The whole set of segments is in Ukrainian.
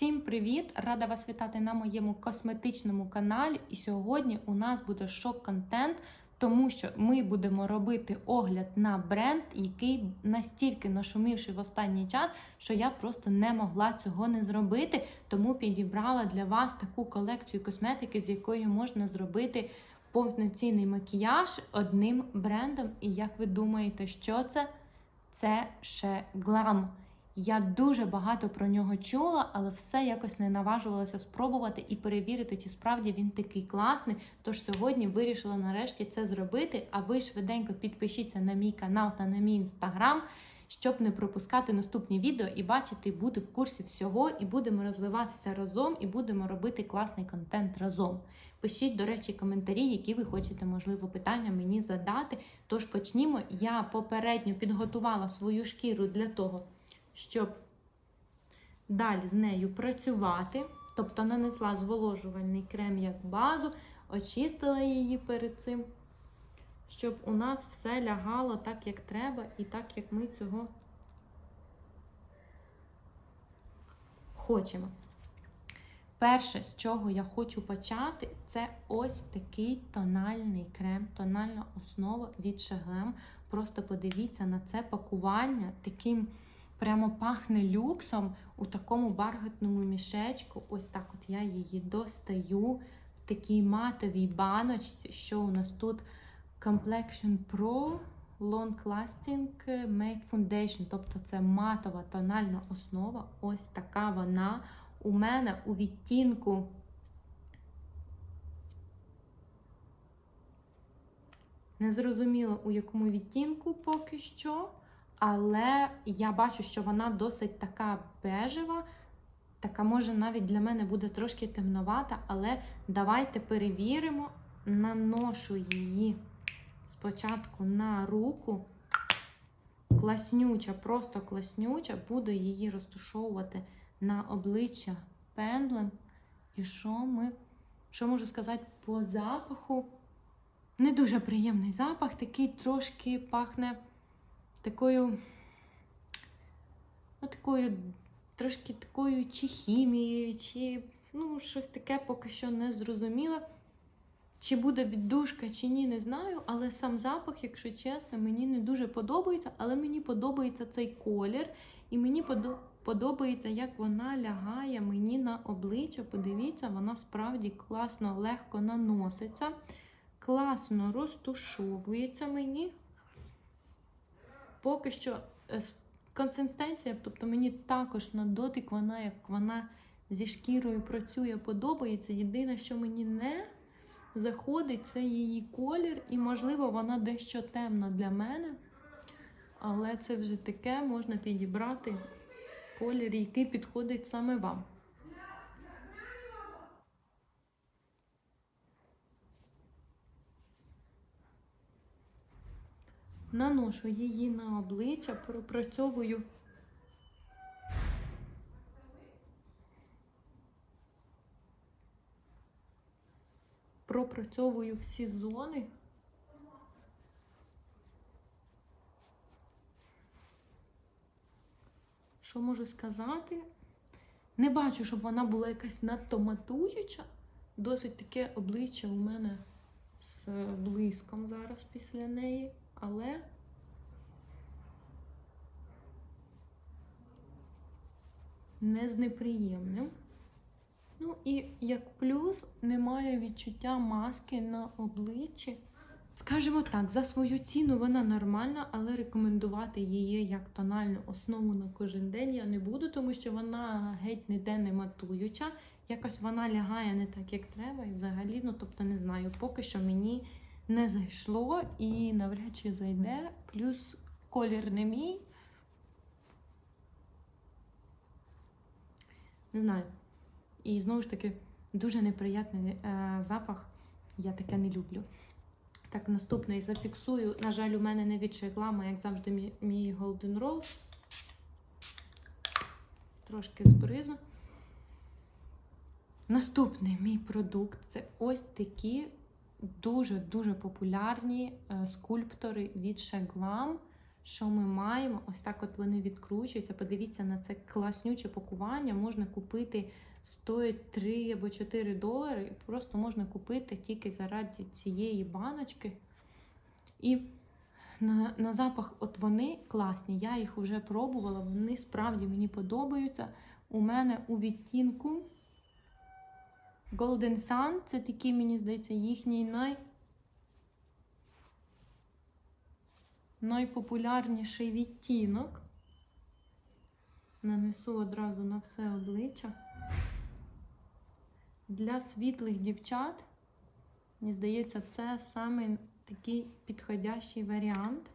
Всім привіт! Рада вас вітати на моєму косметичному каналі. І сьогодні у нас буде шок-контент, тому що ми будемо робити огляд на бренд, який настільки нашумівший в останній час, що я просто не могла цього не зробити. Тому підібрала для вас таку колекцію косметики, з якої можна зробити повноцінний макіяж одним брендом. І як ви думаєте, що це? Це ще глам. Я дуже багато про нього чула, але все якось не наважувалася спробувати і перевірити, чи справді він такий класний. Тож сьогодні вирішила нарешті це зробити. А ви швиденько підпишіться на мій канал та на мій інстаграм, щоб не пропускати наступні відео і бачити, бути в курсі всього, і будемо розвиватися разом, і будемо робити класний контент разом. Пишіть, до речі, коментарі, які ви хочете, можливо, питання мені задати. Тож почнімо. Я попередньо підготувала свою шкіру для того щоб далі з нею працювати. Тобто нанесла зволожувальний крем як базу, очистила її перед цим, щоб у нас все лягало так, як треба, і так, як ми цього хочемо. Перше, з чого я хочу почати, це ось такий тональний крем, тональна основа від Шаглем. Просто подивіться на це пакування таким. Прямо пахне люксом у такому бархатному мішечку. Ось так от я її достаю в такій матовій баночці, що у нас тут Complexion Pro Long Lasting Make Foundation. Тобто це матова тональна основа. Ось така вона у мене у відтінку. Незрозуміло, у якому відтінку поки що. Але я бачу, що вона досить така бежева, така, може, навіть для мене буде трошки темновата, але давайте перевіримо, наношу її спочатку на руку. Класнюча, просто класнюча, буду її розташовувати на обличчя пендлем. І що ми, що можу сказати по запаху? Не дуже приємний запах, такий трошки пахне такою, ну, такою, трошки такою чи хімією, чи ну, щось таке поки що не зрозуміло. Чи буде віддушка, чи ні, не знаю. Але сам запах, якщо чесно, мені не дуже подобається, але мені подобається цей колір. І мені подобається, як вона лягає мені на обличчя. Подивіться, вона справді класно, легко наноситься, класно розтушовується мені поки що е, консистенція, тобто мені також на дотик вона, як вона зі шкірою працює, подобається. Єдине, що мені не заходить, це її колір, і, можливо, вона дещо темна для мене. Але це вже таке можна підібрати колір, який підходить саме вам. Наношу її на обличчя, пропрацьовую. Пропрацьовую всі зони. Що можу сказати? Не бачу, щоб вона була якась надто матуюча. Досить таке обличчя у мене з блиском зараз після неї але не з неприємним. Ну і як плюс немає відчуття маски на обличчі. Скажімо так, за свою ціну вона нормальна, але рекомендувати її як тональну основу на кожен день я не буду, тому що вона геть ніде не матуюча. Якось вона лягає не так, як треба, і взагалі, ну тобто не знаю, поки що мені не зайшло і навряд чи зайде. Плюс колір не мій. Не знаю. І знову ж таки, дуже неприятний е, запах. Я таке не люблю. Так, наступний зафіксую. На жаль, у мене не від шеглама, як завжди, мій, мій Golden Rose. Трошки збризу. Наступний мій продукт це ось такі дуже-дуже популярні е, скульптори від Шеглам. що ми маємо. Ось так от вони відкручуються. Подивіться на це класнюче пакування. Можна купити стоїть 3 або 4 долари. Просто можна купити тільки заради цієї баночки. І на, на запах, от вони класні. Я їх вже пробувала, вони справді мені подобаються. У мене у відтінку Golden Sun це такий, мені здається, їхній най... найпопулярніший відтінок. Нанесу одразу на все обличчя. Для світлих дівчат, мені здається, це саме такий підходящий варіант.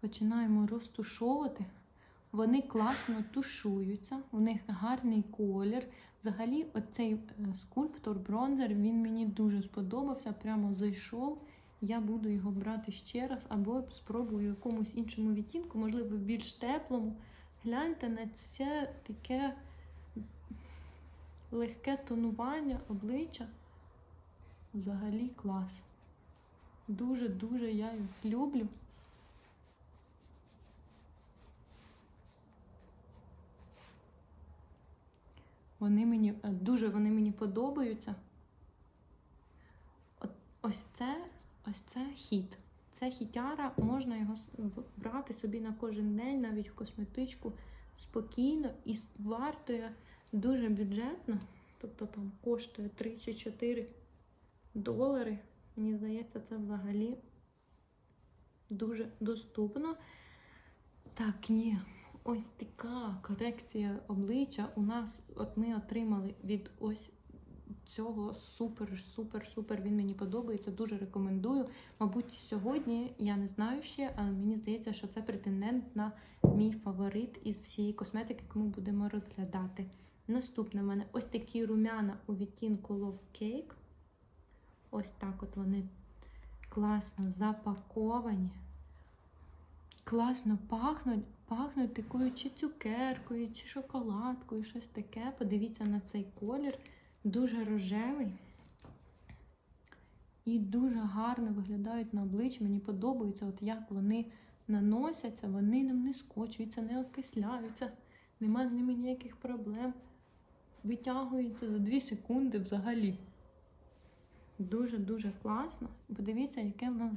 Починаємо розтушовувати. Вони класно тушуються, у них гарний колір. Взагалі, оцей е, скульптор, бронзер, він мені дуже сподобався, прямо зайшов. Я буду його брати ще раз, або спробую в якомусь іншому відтінку, можливо, в більш теплому. Гляньте на це таке легке тонування обличчя. Взагалі клас. Дуже-дуже я їх люблю. Вони мені е, дуже вони мені подобаються. От, ось це ось це хіт. Це хітяра, можна його брати собі на кожен день, навіть в косметичку спокійно і вартує дуже бюджетно. Тобто там коштує 3 чи 4 долари. Мені здається, це взагалі дуже доступно. Так, є. Ось така корекція обличчя. У нас, от ми отримали від ось цього супер, супер, супер. Він мені подобається. Дуже рекомендую. Мабуть, сьогодні я не знаю ще, але мені здається, що це претендент на мій фаворит із всієї косметики, яку ми будемо розглядати. Наступне в мене ось такі румяна у відтінку Love Cake. Ось так от вони класно запаковані. Класно пахнуть, пахнуть такою чи цукеркою, чи шоколадкою, щось таке. Подивіться на цей колір. Дуже рожевий. І дуже гарно виглядають на обличчі. Мені подобається, от як вони наносяться, вони нам не скочуються, не окисляються, нема з ними ніяких проблем. Витягується за 2 секунди взагалі. Дуже-дуже класно. Подивіться, яке в нас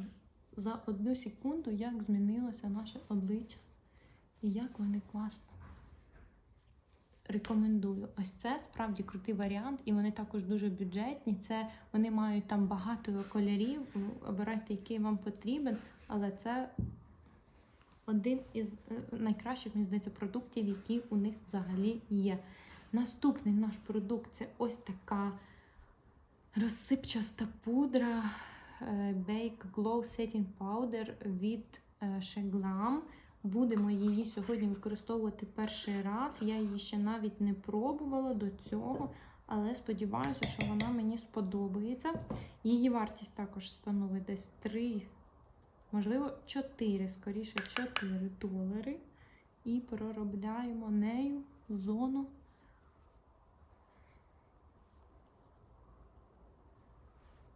за одну секунду, як змінилося наше обличчя. І як вони класно. Рекомендую. Ось це справді крутий варіант, і вони також дуже бюджетні. Це вони мають там багато кольорів. Обирайте, який вам потрібен, але це один із е, найкращих, мені здається, продуктів, які у них взагалі є. Наступний наш продукт це ось така розсипчаста пудра е, Bake Glow Setting Powder від е, Sheglam. Будемо її сьогодні використовувати перший раз. Я її ще навіть не пробувала до цього, але сподіваюся, що вона мені сподобається. Її вартість також становить десь 3, можливо, 4, скоріше 4 долари. І проробляємо нею зону.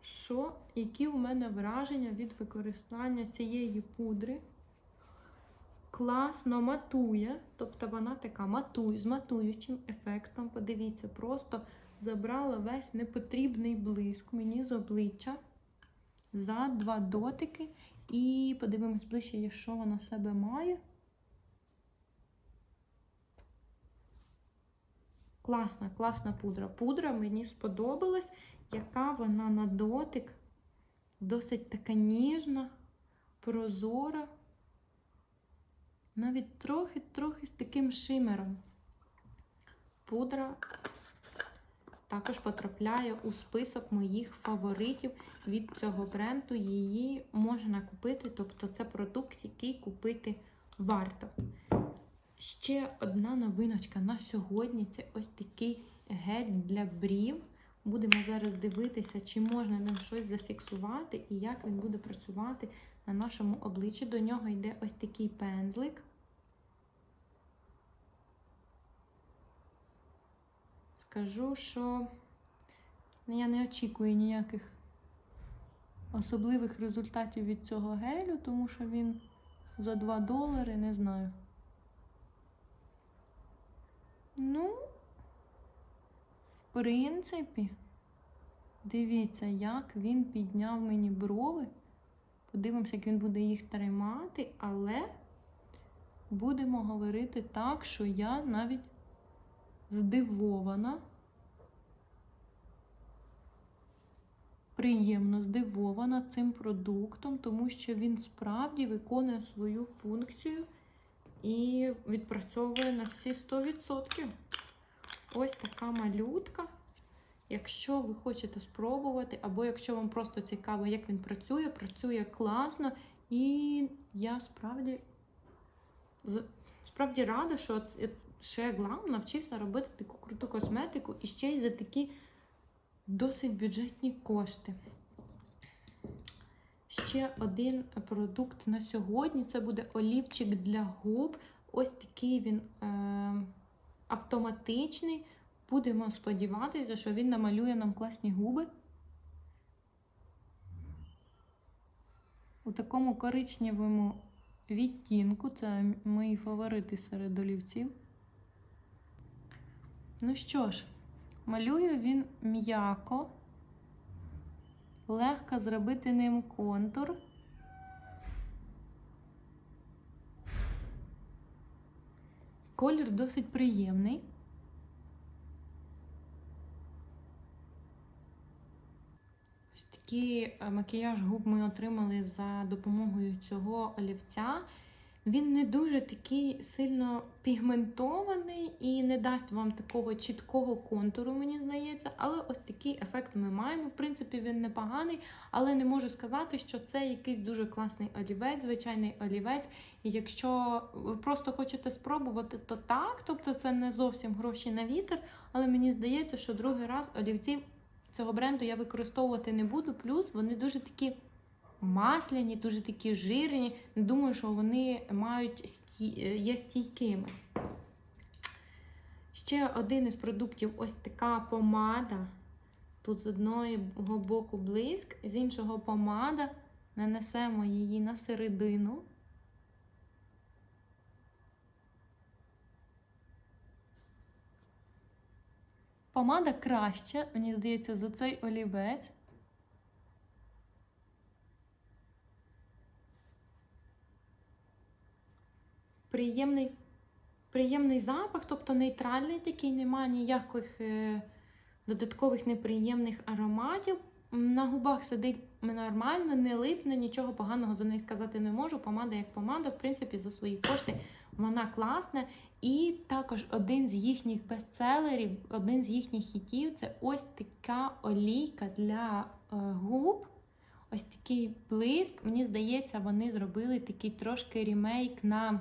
Що, які у мене враження від використання цієї пудри? Класно матує, тобто вона така матує, з матуючим ефектом. Подивіться, просто забрала весь непотрібний блиск мені з обличчя за два дотики. І подивимось ближче, що вона себе має. Класна, класна пудра. Пудра мені сподобалась, яка вона на дотик. Досить така ніжна, прозора. Навіть трохи-трохи з таким шимером. Пудра також потрапляє у список моїх фаворитів від цього бренду. Її можна купити, тобто це продукт, який купити варто. Ще одна новиночка на сьогодні це ось такий гель для брів. Будемо зараз дивитися, чи можна нам щось зафіксувати і як він буде працювати на нашому обличчі. До нього йде ось такий пензлик. Скажу, що я не очікую ніяких особливих результатів від цього гелю, тому що він за 2 долари, не знаю. Ну, в принципі, дивіться, як він підняв мені брови. Подивимося, як він буде їх тримати, але будемо говорити так, що я навіть здивована. Приємно здивована цим продуктом, тому що він справді виконує свою функцію і відпрацьовує на всі 100%. Ось така малютка. Якщо ви хочете спробувати, або якщо вам просто цікаво, як він працює, працює класно. І я справді справді рада, що ще Глам навчився робити таку круту косметику і ще й за такі досить бюджетні кошти. Ще один продукт на сьогодні це буде олівчик для губ. Ось такий він е, автоматичний. Будемо сподіватися, що він намалює нам класні губи. У такому коричневому відтінку. Це мої фаворити серед олівців. Ну що ж, малюю він м'яко. Легко зробити ним контур. Колір досить приємний. Ось такий е, макіяж губ ми отримали за допомогою цього олівця. Він не дуже такий сильно пігментований і не дасть вам такого чіткого контуру, мені здається. Але ось такий ефект ми маємо. В принципі, він непоганий, але не можу сказати, що це якийсь дуже класний олівець, звичайний олівець. І якщо ви просто хочете спробувати, то так. Тобто це не зовсім гроші на вітер, але мені здається, що другий раз олівців цього бренду я використовувати не буду. Плюс вони дуже такі масляні, дуже такі жирні. Не думаю, що вони мають сті... є стійкими. Ще один із продуктів ось така помада. Тут з одного боку блиск, з іншого помада. Нанесемо її на середину. Помада краща, мені здається, за цей олівець. Приємний, приємний запах, тобто нейтральний такий, немає ніяких е, додаткових неприємних ароматів. На губах сидить нормально, не липне, нічого поганого за неї сказати не можу. Помада як помада, в принципі, за свої кошти вона класна. І також один з їхніх бестселерів, один з їхніх хітів це ось така олійка для е, губ. Ось такий блиск. Мені здається, вони зробили такий трошки ремейк на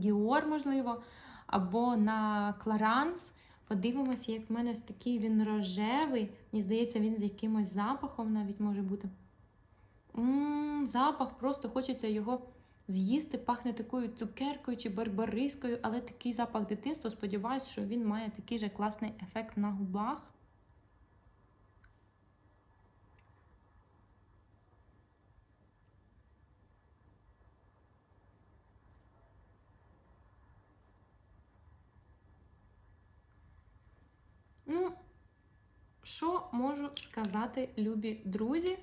Dior, можливо, або на Clarins. Подивимося, як в мене ось такий він рожевий. Мені здається, він з якимось запахом навіть може бути. М-м, запах, просто хочеться його з'їсти, пахне такою цукеркою чи барбарискою, але такий запах дитинства. Сподіваюся, що він має такий же класний ефект на губах. Ну, що можу сказати, любі друзі?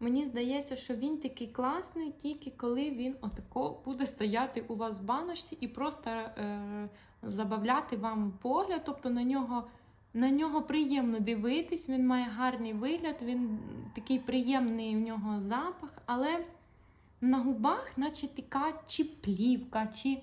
Мені здається, що він такий класний, тільки коли він отако буде стояти у вас в баночці і просто е, забавляти вам погляд. Тобто на нього, на нього приємно дивитись, він має гарний вигляд, він такий приємний в нього запах, але на губах, наче така чи плівка, чи.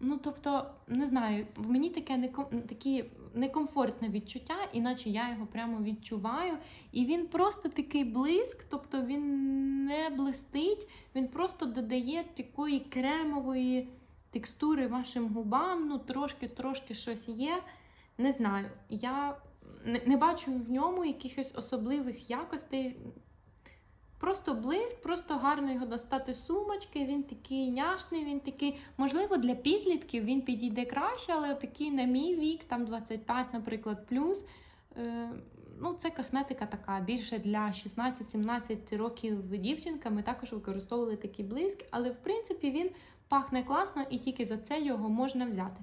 Ну, тобто, не знаю, мені таке такі некомфортне відчуття, іначе я його прямо відчуваю. І він просто такий блиск, тобто він не блистить, він просто додає такої кремової текстури вашим губам. Ну, трошки-трошки щось є. Не знаю. Я не, бачу в ньому якихось особливих якостей. Просто блиск, просто гарно його достати з сумочки. Він такий няшний, він такий, можливо, для підлітків він підійде краще, але такий на мій вік, там 25, наприклад, плюс. Е, ну, це косметика така більше для 16-17 років дівчинка. Ми також використовували такі блиски, але в принципі він пахне класно і тільки за це його можна взяти.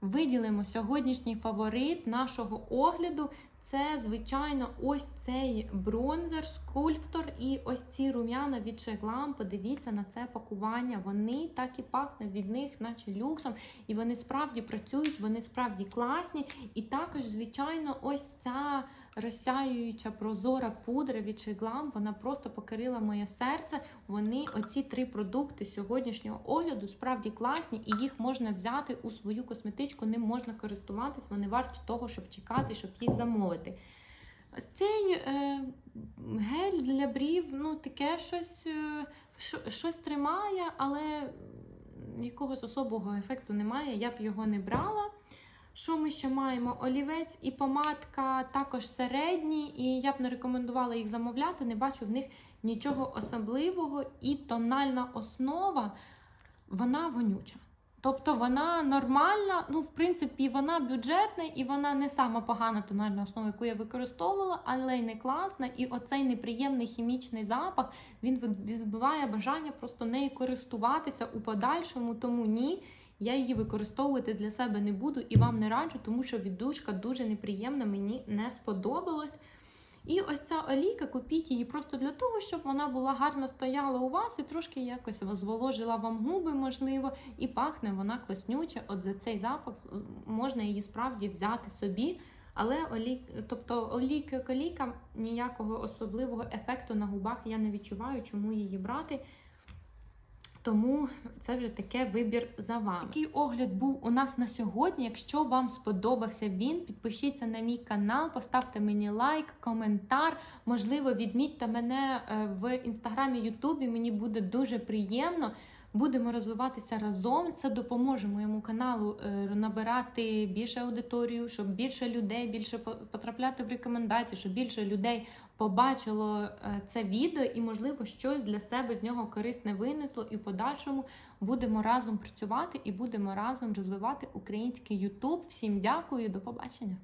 Виділимо сьогоднішній фаворит нашого огляду. Це, звичайно, ось цей бронзер, скульптор і ось ці рум'яна від Шеглам. Подивіться на це пакування. Вони так і пахне від них, наче люксом. І вони справді працюють, вони справді класні. І також, звичайно, ось ця розсяююча прозора пудра від Шеглам, вона просто покорила моє серце. Вони, оці три продукти сьогоднішнього огляду, справді класні, і їх можна взяти у свою косметичку, ним можна користуватись, вони варті того, щоб чекати, щоб їх замовити. Цей е, гель для брів, ну таке щось, е, щось тримає, але якогось особого ефекту немає, я б його не брала. Що ми ще маємо? Олівець і помадка також середні, і я б не рекомендувала їх замовляти, не бачу в них нічого особливого. І тональна основа, вона вонюча. Тобто вона нормальна, ну, в принципі, вона бюджетна і вона не сама погана тональна основа, яку я використовувала, але й не класна. І оцей неприємний хімічний запах він відбиває бажання просто нею користуватися у подальшому, тому ні. Я її використовувати для себе не буду і вам не раджу, тому що віддушка дуже неприємна, мені не сподобалось. І ось ця олійка, купіть її просто для того, щоб вона була гарно стояла у вас і трошки якось зволожила вам губи, можливо, і пахне вона класнюче. От за цей запах е, можна її справді взяти собі. Але олій, тобто олійка колійка ніякого особливого ефекту на губах я не відчуваю, чому її брати. Тому це вже таке вибір за вами. Такий огляд був у нас на сьогодні. Якщо вам сподобався він, підпишіться на мій канал, поставте мені лайк, коментар. Можливо, відмітьте мене е, в інстаграмі, Ютубі. Мені буде дуже приємно. Будемо розвиватися разом. Це допоможе моєму каналу е, набирати більше аудиторію, щоб більше людей більше по- потрапляти в рекомендації, щоб більше людей побачило е, це відео і, можливо, щось для себе з нього корисне винесло. І в подальшому будемо разом працювати і будемо разом розвивати український YouTube. Всім дякую, до побачення.